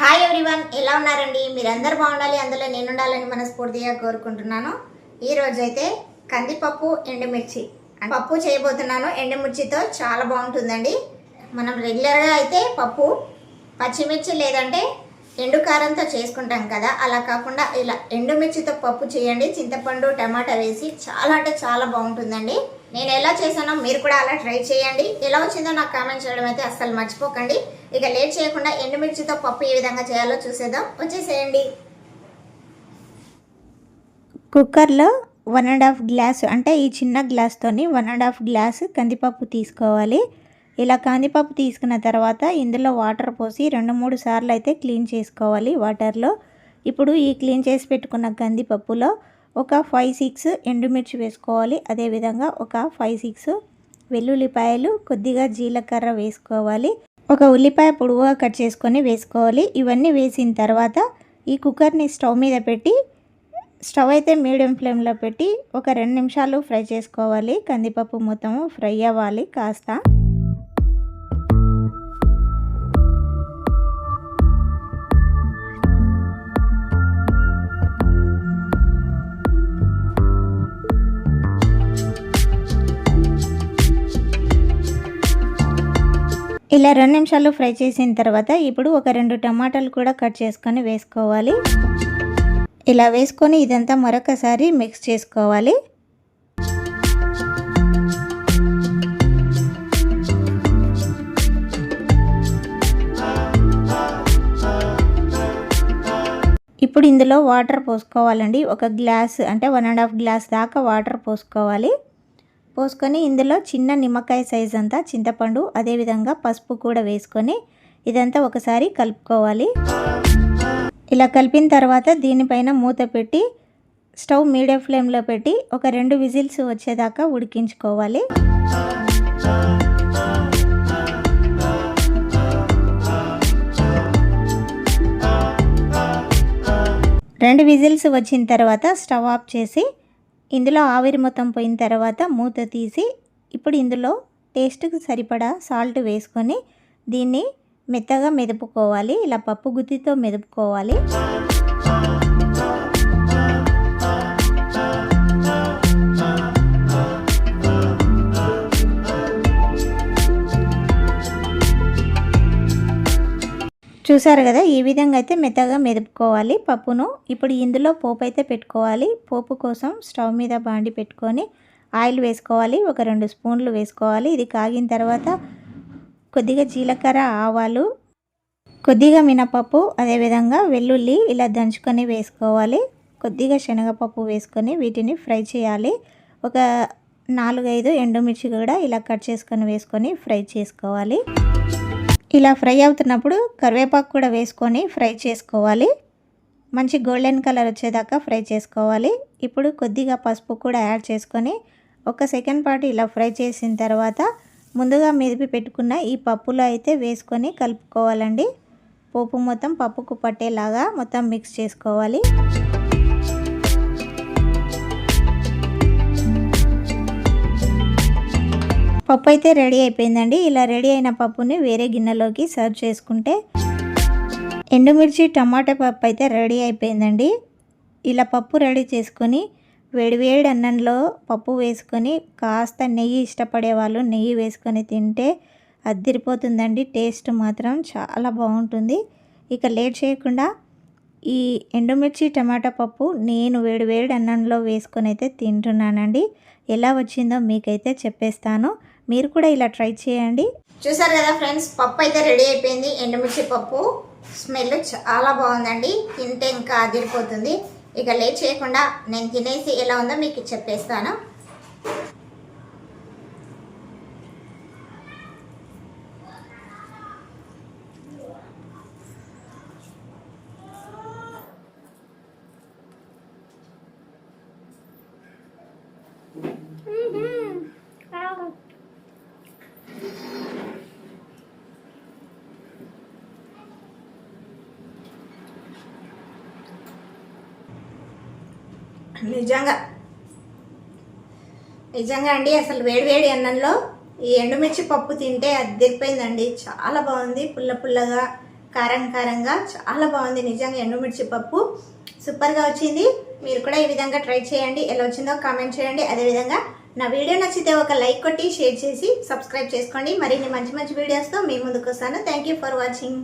Hi everyone ఎలా ఉన్నారండి? మీరందరూ బాగుండాలి అందులో నేను ఉండాలని మనస్ఫూర్తిగా కోరుకుంటున్నాను. ఈరోజు అయితే కందిపప్పు ఎండుమిర్చి. పప్పు చేయబోతున్నాను ఎండుమిర్చితో చాలా బాగుంటుందండి. మనం రెగ్యులర్గా అయితే పప్పు పచ్చిమిర్చి లేదంటే ఎండు కారంతో చేసుకుంటాం కదా. అలా కాకుండా ఇలా ఎండుమిర్చితో పప్పు చేయండి. చింతపండు టమాటా వేసి చాలా అంటే చాలా బాగుంటుందండి. నేను ఎలా చేశానో మీరు కూడా అలా ట్రై చేయండి. ఎలా వచ్చిందో నాకు కామెంట్ చేయడం అయితే అస్సలు మర్చిపోకండి. ఇక లేట్ చేయకుండా ఎండుమిర్చితో పప్పు ఏ విధంగా చేయాలో చూసేద్దాం. వచ్చేసేయండి. కుక్కర్లో వన్ అండ్ హాఫ్ గ్లాస్ అంటే ఈ చిన్న గ్లాస్తోని వన్ అండ్ హాఫ్ గ్లాస్ కందిపప్పు తీసుకోవాలి. ఇలా కందిపప్పు తీసుకున్న తర్వాత ఇందులో వాటర్ పోసి రెండు మూడు సార్లు అయితే క్లీన్ చేసుకోవాలి వాటర్లో. ఇప్పుడు ఈ క్లీన్ చేసి పెట్టుకున్న కందిపప్పులో ఒక ఫైవ్ సిక్స్ ఎండుమిర్చి వేసుకోవాలి. అదేవిధంగా ఒక ఫైవ్ సిక్స్ వెల్లుల్లిపాయలు కొద్దిగా జీలకర్ర వేసుకోవాలి. ఒక ఉల్లిపాయ పొడుగుగా కట్ చేసుకొని వేసుకోవాలి. ఇవన్నీ వేసిన తర్వాత ఈ కుక్కర్ని స్టవ్ మీద పెట్టి స్టవ్ అయితే మీడియం ఫ్లేమ్లో పెట్టి ఒక రెండు నిమిషాలు ఫ్రై చేసుకోవాలి. కందిపప్పు మొత్తము ఫ్రై అవ్వాలి కాస్త. ఇలా రెండు నిమిషాలు ఫ్రై చేసిన తర్వాత ఇప్పుడు ఒక రెండు టమాటాలు కూడా కట్ చేసుకొని వేసుకోవాలి. ఇలా వేసుకొని ఇదంతా మరొకసారి మిక్స్ చేసుకోవాలి. ఇప్పుడు ఇందులో వాటర్ పోసుకోవాలండి. ఒక గ్లాస్ అంటే వన్ అండ్ హాఫ్ గ్లాస్ దాకా వాటర్ పోసుకోవాలి. పోసుకొని ఇందులో చిన్న నిమ్మకాయ సైజ్ అంతా చింతపండు అదేవిధంగా పసుపు కూడా వేసుకొని ఇదంతా ఒకసారి కలుపుకోవాలి. ఇలా కలిపిన తర్వాత దీనిపైన మూత పెట్టి స్టవ్ మీడియం ఫ్లేమ్లో పెట్టి ఒక రెండు విజిల్స్ వచ్చేదాకా ఉడికించుకోవాలి. రెండు విజిల్స్ వచ్చిన తర్వాత స్టవ్ ఆఫ్ చేసి ఇందులో ఆవిరి మొత్తం పోయిన తర్వాత మూత తీసి ఇప్పుడు ఇందులో టేస్ట్కి సరిపడా సాల్ట్ వేసుకొని దీన్ని మెత్తగా మెదుపుకోవాలి. ఇలా పప్పు గుత్తితో మెదుపుకోవాలి. చూసారు కదా ఈ విధంగా అయితే మెత్తగా మెదుపుకోవాలి పప్పును. ఇప్పుడు ఇందులో పోపు అయితే పెట్టుకోవాలి. పోపు కోసం స్టవ్ మీద బాండి పెట్టుకొని ఆయిల్ వేసుకోవాలి. ఒక రెండు స్పూన్లు వేసుకోవాలి. ఇది కాగిన తర్వాత కొద్దిగా జీలకర్ర ఆవాలు కొద్దిగా మినపప్పు అదేవిధంగా వెల్లుల్లి ఇలా దంచుకొని వేసుకోవాలి. కొద్దిగా శనగపప్పు వేసుకొని వీటిని ఫ్రై చేయాలి. ఒక నాలుగైదు ఎండుమిర్చి కూడా ఇలా కట్ చేసుకొని వేసుకొని ఫ్రై చేసుకోవాలి. ఇలా ఫ్రై అవుతున్నప్పుడు కరివేపాకు కూడా వేసుకొని ఫ్రై చేసుకోవాలి. మంచి గోల్డెన్ కలర్ వచ్చేదాకా ఫ్రై చేసుకోవాలి. ఇప్పుడు కొద్దిగా పసుపు కూడా యాడ్ చేసుకొని ఒక సెకండ్ పాటు ఇలా ఫ్రై చేసిన తర్వాత ముందుగా మెదిపి పెట్టుకున్న ఈ పప్పులో అయితే వేసుకొని కలుపుకోవాలండి. పోపు మొత్తం పప్పుకు పట్టేలాగా మొత్తం మిక్స్ చేసుకోవాలి. పప్పు అయితే రెడీ అయిపోయిందండి. ఇలా రెడీ అయిన పప్పుని వేరే గిన్నెలోకి సర్వ్ చేసుకుంటే ఎండుమిర్చి టమాటా పప్పు అయితే రెడీ అయిపోయిందండి. ఇలా పప్పు రెడీ చేసుకొని వేడివేడి అన్నంలో పప్పు వేసుకొని కాస్త నెయ్యి ఇష్టపడే వాళ్ళు నెయ్యి వేసుకొని తింటే అద్దిరిపోతుందండి. టేస్ట్ మాత్రం చాలా బాగుంటుంది. ఇక లేట్ చేయకుండా ఈ ఎండుమిర్చి టమాటా పప్పు నేను వేడివేడి అన్నంలో వేసుకొని అయితే తింటున్నానండి. ఎలా వచ్చిందో మీకైతే చెప్పేస్తాను. మీరు కూడా ఇలా ట్రై చేయండి. చూసారు కదా ఫ్రెండ్స్ పప్పు అయితే రెడీ అయిపోయింది. ఎండుమిర్చి పప్పు స్మెల్ చాలా బాగుందండి. తింటే ఇంకా అదిరిపోతుంది. ఇక లేట్ చేయకుండా నేను తినేసి ఎలా ఉందో మీకు చెప్పేస్తాను. నిజంగా. నిజంగా అండి అసలు వేడివేడి అన్నంలో ఈ ఎండుమిర్చి పప్పు తింటే అద్దెపోయిందండి చాలా బాగుంది పుల్ల పుల్లగా కారం కారంగా చాలా బాగుంది. నిజంగా ఎండుమిర్చి పప్పు సూపర్గా వచ్చింది. మీరు కూడా ఈ విధంగా ట్రై చేయండి. ఎలా వచ్చిందో కామెంట్ చేయండి. అదేవిధంగా నా వీడియో నచ్చితే ఒక లైక్ కొట్టి షేర్ చేసి సబ్స్క్రైబ్ చేసుకోండి. మరిన్ని మంచి మంచి వీడియోస్తో మీ ముందుకు వస్తాను. Thank you for watching.